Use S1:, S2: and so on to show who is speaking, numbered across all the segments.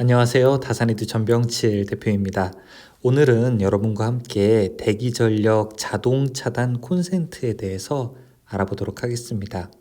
S1: 안녕하세요. 다산이드 전병칠 대표입니다. 오늘은 여러분과 함께 대기 전력 자동 차단 콘센트에 대해서 알아보도록 하겠습니다.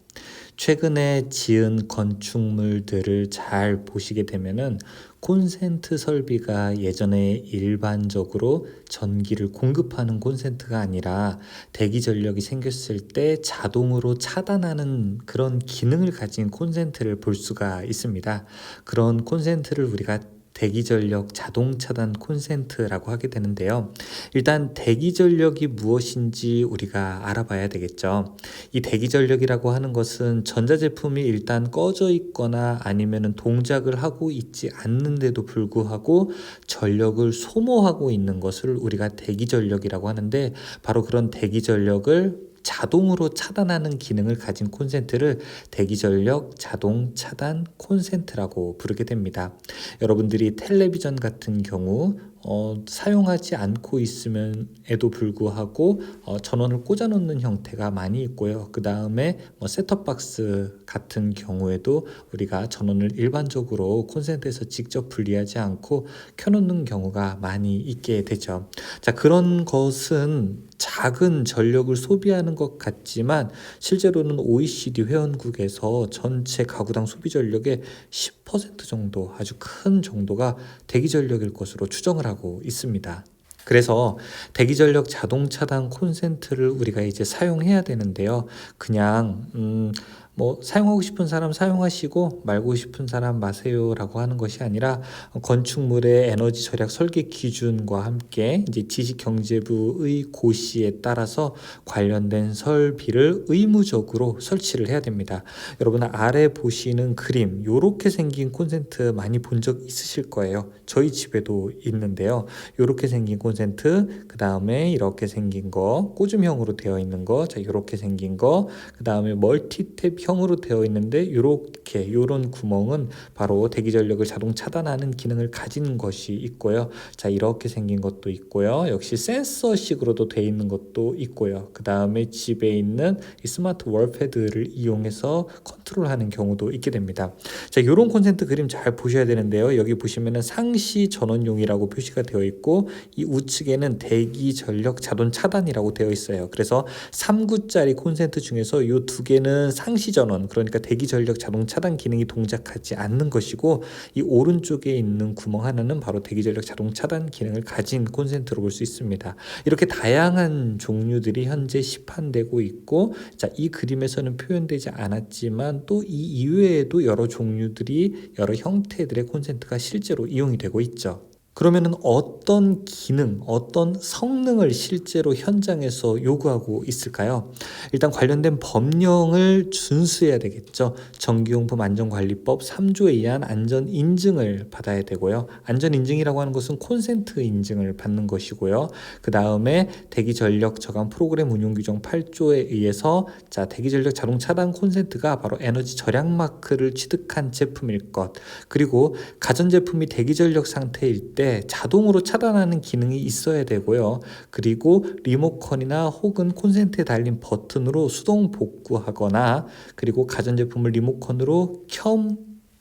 S1: 최근에 지은 건축물들을 잘 보시게 되면은 콘센트 설비가 예전에 일반적으로 전기를 공급하는 콘센트가 아니라 대기 전력이 생겼을 때 자동으로 차단하는 그런 기능을 가진 콘센트를 볼 수가 있습니다. 그런 콘센트를 우리가 대기 전력 자동 차단 콘센트라고 하게 되는데요. 일단 대기 전력이 무엇인지 우리가 알아봐야 되겠죠. 이 대기 전력이라고 하는 것은 전자제품이 일단 꺼져 있거나 아니면은 동작을 하고 있지 않는데도 불구하고 전력을 소모하고 있는 것을 우리가 대기 전력이라고 하는데 바로 그런 대기 전력을 자동으로 차단하는 기능을 가진 콘센트를 대기전력 자동 차단 콘센트라고 부르게 됩니다. 여러분들이 텔레비전 같은 경우 어, 사용하지 않고 있으면에도 불구하고 어, 전원을 꽂아 놓는 형태가 많이 있고요. 그 다음에 뭐 셋톱박스 같은 경우에도 우리가 전원을 일반적으로 콘센트에서 직접 분리하지 않고 켜놓는 경우가 많이 있게 되죠. 자 그런 것은 작은 전력을 소비하는 것 같지만 실제로는 OECD 회원국에서 전체 가구당 소비 전력의 10% 정도 아주 큰 정도가 대기 전력일 것으로 추정을 하고 있습니다. 그래서 대기전력 자동 차단 콘센트를 우리가 이제 사용해야 되는데요. 그냥 음, 뭐 사용하고 싶은 사람 사용하시고 말고 싶은 사람 마세요라고 하는 것이 아니라 건축물의 에너지 절약 설계 기준과 함께 이제 지식경제부의 고시에 따라서 관련된 설비를 의무적으로 설치를 해야 됩니다. 여러분 아래 보시는 그림 요렇게 생긴 콘센트 많이 본 적 있으실 거예요. 저희 집에도 있는데요. 요렇게 생긴 콘센트 그 다음에 이렇게 생긴 거 꽂음형으로 되어 있는 거 자 요렇게 생긴 거 그 다음에 멀티탭 형으로 되어 있는데 이렇게 이런 구멍은 바로 대기 전력을 자동 차단하는 기능을 가진 것이 있고요. 자 이렇게 생긴 것도 있고요. 역시 센서식으로도 되어 있는 것도 있고요. 그 다음에 집에 있는 스마트 월패드를 이용해서 컨트롤하는 경우도 있게 됩니다. 자 이런 콘센트 그림 잘 보셔야 되는데요. 여기 보시면은 상시 전원용이라고 표시가 되어 있고 이 우측에는 대기 전력 자동 차단이라고 되어 있어요. 그래서 3구짜리 콘센트 중에서 이두 개는 상시 전원 그러니까 대기 전력 자동 차단 기능이 동작하지 않는 것이고 이 오른쪽에 있는 구멍 하나는 바로 대기 전력 자동 차단 기능을 가진 콘센트로 볼 수 있습니다. 이렇게 다양한 종류들이 현재 시판되고 있고 자, 이 그림에서는 표현되지 않았지만 또 이 이외에도 여러 종류들이 여러 형태들의 콘센트가 실제로 이용이 되고 있죠. 그러면은 어떤 기능, 어떤 성능을 실제로 현장에서 요구하고 있을까요? 일단 관련된 법령을 준수해야 되겠죠. 전기용품 안전관리법 3조에 의한 안전 인증을 받아야 되고요. 안전 인증이라고 하는 것은 콘센트 인증을 받는 것이고요. 그 다음에 대기 전력 저감 프로그램 운용 규정 8조에 의해서 자 대기 전력 자동 차단 콘센트가 바로 에너지 절약 마크를 취득한 제품일 것. 그리고 가전 제품이 대기 전력 상태일 때 자동으로 차단하는 기능이 있어야 되고요. 그리고 리모컨이나 혹은 콘센트에 달린 버튼으로 수동 복구하거나 그리고 가전제품을 리모컨으로 켬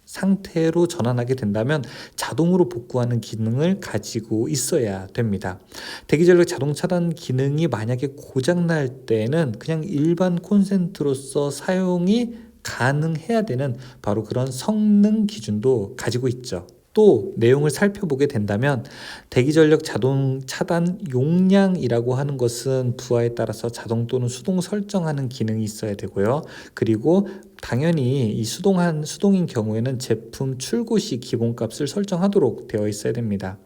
S1: 상태로 전환하게 된다면 자동으로 복구하는 기능을 가지고 있어야 됩니다. 대기전력 자동 차단 기능이 만약에 고장 날 때는 그냥 일반 콘센트로서 사용이 가능해야 되는 바로 그런 성능 기준도 가지고 있죠. 또 내용을 살펴보게 된다면 대기전력 자동 차단 용량이라고 하는 것은 부하에 따라서 자동 또는 수동 설정하는 기능이 있어야 되고요. 그리고 당연히 이 수동한 수동인 경우에는 제품 출고 시 기본값을 설정하도록 되어 있어야 됩니다.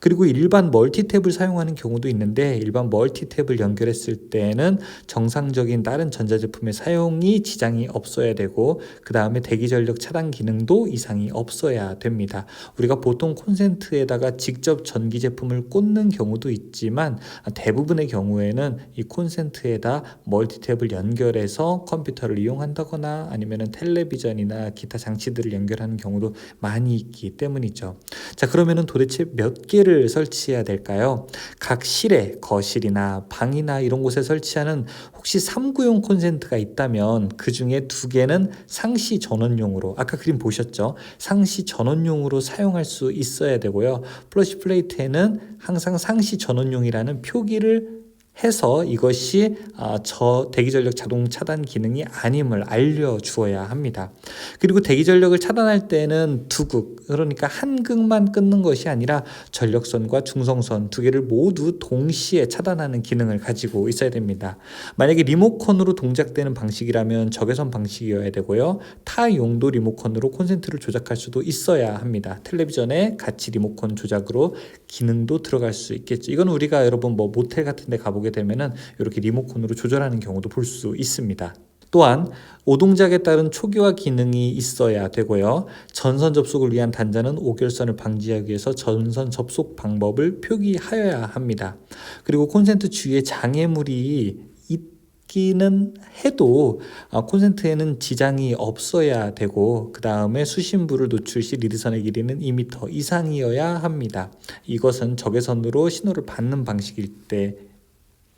S1: 그리고 일반 멀티탭을 사용하는 경우도 있는데 일반 멀티탭을 연결했을 때는 정상적인 다른 전자제품의 사용이 지장이 없어야 되고 그 다음에 대기 전력 차단 기능도 이상이 없어야 됩니다. 우리가 보통 콘센트에다가 직접 전기 제품을 꽂는 경우도 있지만 대부분의 경우에는 이 콘센트에다 멀티탭을 연결해서 컴퓨터를 이용한다거나 아니면 아니면 텔레비전이나 기타 장치들을 연결하는 경우도 많이 있기 때문이죠. 자, 그러면은 도대체 몇 개를 설치해야 될까요? 각 실에 거실이나 방이나 이런 곳에 설치하는 혹시 3구용 콘센트가 있다면 그 중에 두 개는 상시 전원용으로 아까 그림 보셨죠? 상시 전원용으로 사용 할 수 있어야 되고요. 플러시 플레이트에는 항상 상시 전원용이라는 표기를 해서 이것이 아, 저 대기 전력 자동 차단 기능이 아님을 알려 주어야 합니다. 그리고 대기 전력을 차단할 때는 두 극, 그러니까 한 극만 끊는 것이 아니라 전력선과 중성선 두 개를 모두 동시에 차단하는 기능을 가지고 있어야 됩니다. 만약에 리모컨으로 동작되는 방식이라면 적외선 방식이어야 되고요. 타 용도 리모컨으로 콘센트를 조작할 수도 있어야 합니다. 텔레비전에 같이 리모컨 조작으로 기능도 들어갈 수 있겠죠. 이건 우리가 여러분 뭐 모텔 같은 데 가보 게 되면은 이렇게 리모컨으로 조절하는 경우도 볼 수 있습니다. 또한 오동작에 따른 초기화 기능이 있어야 되고요. 전선 접속을 위한 단자는 오결선을 방지하기 위해서 전선 접속 방법을 표기하여야 합니다. 그리고 콘센트 주위에 장애물이 있기는 해도 아, 콘센트에는 지장이 없어야 되고 그 다음에 수신부를 노출 시 리드선의 길이는 2m 이상이어야 합니다. 이것은 적외선으로 신호를 받는 방식일 때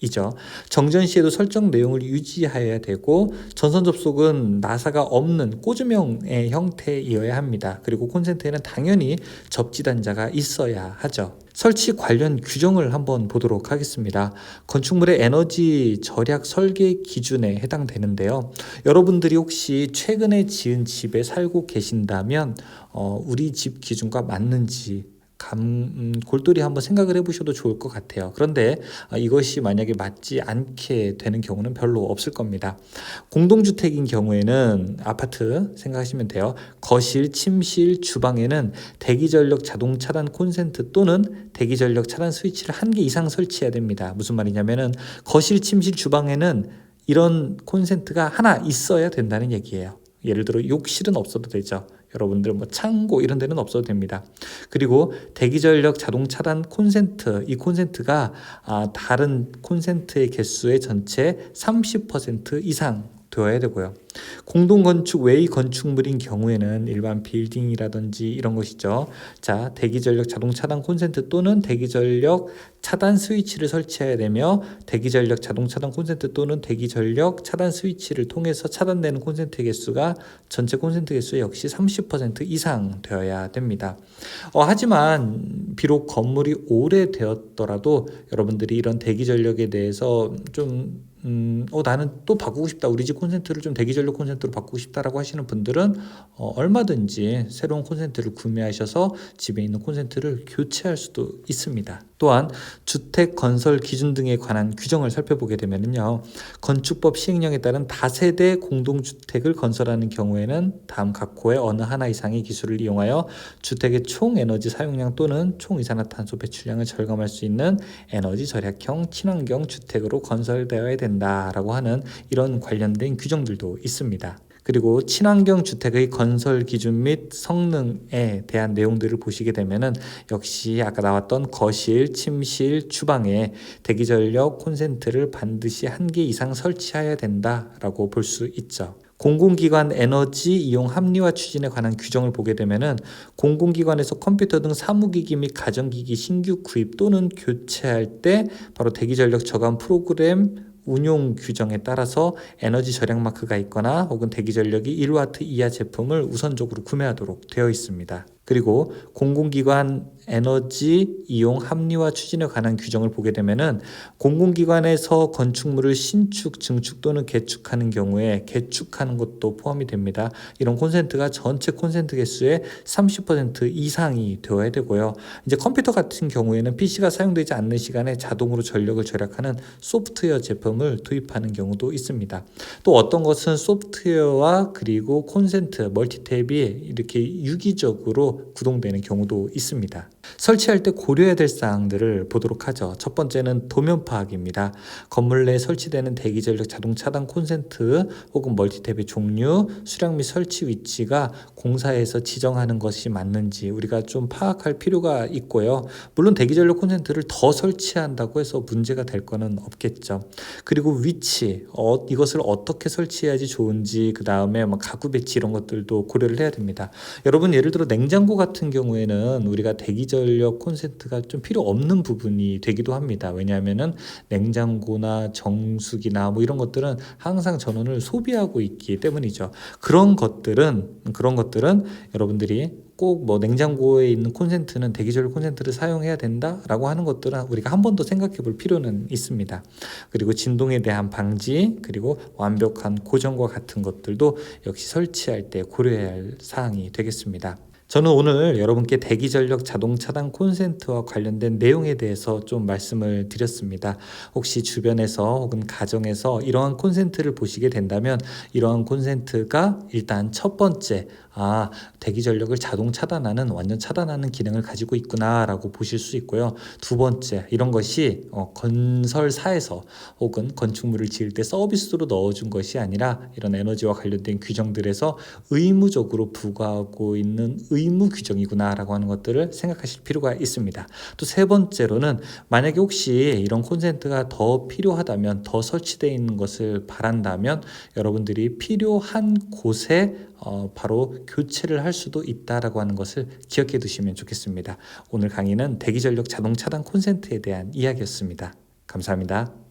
S1: 이죠. 정전 시에도 설정 내용을 유지해야 되고 전선 접속은 나사가 없는 꽂음형의 형태이어야 합니다. 그리고 콘센트에는 당연히 접지 단자가 있어야 하죠. 설치 관련 규정을 한번 보도록 하겠습니다. 건축물의 에너지 절약 설계 기준에 해당되는데요. 여러분들이 혹시 최근에 지은 집에 살고 계신다면 어, 우리 집 기준과 맞는지 감, 음, 골똘히 한번 생각을 해보셔도 좋을 것 같아요. 그런데 아, 이것이 만약에 맞지 않게 되는 경우는 별로 없을 겁니다. 공동주택인 경우에는 아파트 생각하시면 돼요. 거실, 침실, 주방에는 대기전력 자동 차단 콘센트 또는 대기전력 차단 스위치를 한 개 이상 설치해야 됩니다. 무슨 말이냐면은 거실, 침실, 주방에는 이런 콘센트가 하나 있어야 된다는 얘기예요. 예를 들어 욕실은 없어도 되죠. 여러분들 뭐 창고 이런 데는 없어도 됩니다. 그리고 대기전력 자동 차단 콘센트 이 콘센트가 아, 다른 콘센트의 개수의 전체 30% 이상 되어야 되고요. 공동 건축 외의 건축물인 경우에는 일반 빌딩이라든지 이런 것이죠. 자, 대기 전력 자동 차단 콘센트 또는 대기 전력 차단 스위치를 설치해야 되며 대기 전력 자동 차단 콘센트 또는 대기 전력 차단 스위치를 통해서 차단되는 콘센트 개수가 전체 콘센트 개수 역시 30% 이상 되어야 됩니다. 어, 하지만 비록 건물이 오래되었더라도 여러분들이 이런 대기 전력에 대해서 좀 음, 어, 나는 또 바꾸고 싶다. 우리 집 콘센트를 좀 대기전력 콘센트로 바꾸고 싶다라고 하시는 분들은 어, 얼마든지 새로운 콘센트를 구매하셔서 집에 있는 콘센트를 교체할 수도 있습니다. 또한 주택 건설 기준 등에 관한 규정을 살펴보게 되면요. 건축법 시행령에 따른 다세대 공동주택을 건설하는 경우에는 다음 각 호의 어느 하나 이상의 기술을 이용하여 주택의 총 에너지 사용량 또는 총 이산화탄소 배출량을 절감할 수 있는 에너지 절약형 친환경 주택으로 건설되어야 된다 라고 하는 이런 관련된 규정들도 있습니다. 그리고 친환경 주택의 건설 기준 및 성능에 대한 내용들을 보시게 되면은 역시 아까 나왔던 거실, 침실, 주방에 대기 전력 콘센트를 반드시 한 개 이상 설치해야 된다라고 볼 수 있죠. 공공기관 에너지 이용 합리화 추진에 관한 규정을 보게 되면은 공공기관에서 컴퓨터 등 사무기기 및 가정기기 신규 구입 또는 교체할 때 바로 대기전력 저감 프로그램 운용 규정에 따라서 에너지 절약 마크가 있거나 혹은 대기 전력이 1와트 이하 제품을 우선적으로 구매하도록 되어 있습니다. 그리고 공공기관 에너지 이용 합리화 추진에 관한 규정을 보게 되면은 공공기관에서 건축물을 신축, 증축 또는 개축하는 경우에 개축하는 것도 포함이 됩니다. 이런 콘센트가 전체 콘센트 개수의 30% 이상이 되어야 되고요. 이제 컴퓨터 같은 경우에는 PC가 사용되지 않는 시간에 자동으로 전력을 절약하는 소프트웨어 제품을 도입하는 경우도 있습니다. 또 어떤 것은 소프트웨어와 그리고 콘센트, 멀티탭이 이렇게 유기적으로 구동되는 경우도 있습니다. 설치할 때 고려해야 될 사항들을 보도록 하죠. 첫 번째는 도면 파악입니다. 건물 내에 설치되는 대기 전력 자동 차단 콘센트 혹은 멀티탭의 종류, 수량 및 설치 위치가 공사에서 지정하는 것이 맞는지 우리가 좀 파악할 필요가 있고요. 물론 대기 전력 콘센트를 더 설치한다고 해서 문제가 될 거는 없겠죠. 그리고 위치, 어, 이것을 어떻게 설치해야지 좋은지 그 다음에 뭐 가구 배치 이런 것들도 고려를 해야 됩니다. 여러분 예를 들어 냉장고 같은 경우에는 우리가 대기 전력 콘센트가 좀 필요 없는 부분이 되기도 합니다. 왜냐하면은 냉장고나 정수기나 뭐 이런 것들은 항상 전원을 소비하고 있기 때문이죠. 그런 것들은 그런 것들은 여러분들이 꼭 뭐 냉장고에 있는 콘센트는 대기전력 콘센트를 사용해야 된다라고 하는 것들은 우리가 한 번 더 생각해 볼 필요는 있습니다. 그리고 진동에 대한 방지 그리고 완벽한 고정과 같은 것들도 역시 설치할 때 고려해야 할 사항이 되겠습니다. 저는 오늘 여러분께 대기 전력 자동 차단 콘센트와 관련된 내용에 대해서 좀 말씀을 드렸습니다. 혹시 주변에서 혹은 가정에서 이러한 콘센트를 보시게 된다면 이러한 콘센트가 일단 첫 번째 아 대기 전력을 자동 차단하는 완전 차단하는 기능을 가지고 있구나라고 보실 수 있고요. 두 번째 이런 것이 어, 건설사에서 혹은 건축물을 지을 때 서비스로 넣어준 것이 아니라 이런 에너지와 관련된 규정들에서 의무적으로 부과하고 있는 의무 규정이구나라고 하는 것들을 생각하실 필요가 있습니다. 또 세 번째로는 만약에 혹시 이런 콘센트가 더 필요하다면 더 설치되어 있는 것을 바란다면 여러분들이 필요한 곳에 어, 바로 교체를 할 수도 있다라고 하는 것을 기억해 두시면 좋겠습니다. 오늘 강의는 대기전력 자동 차단 콘센트에 대한 이야기였습니다. 감사합니다.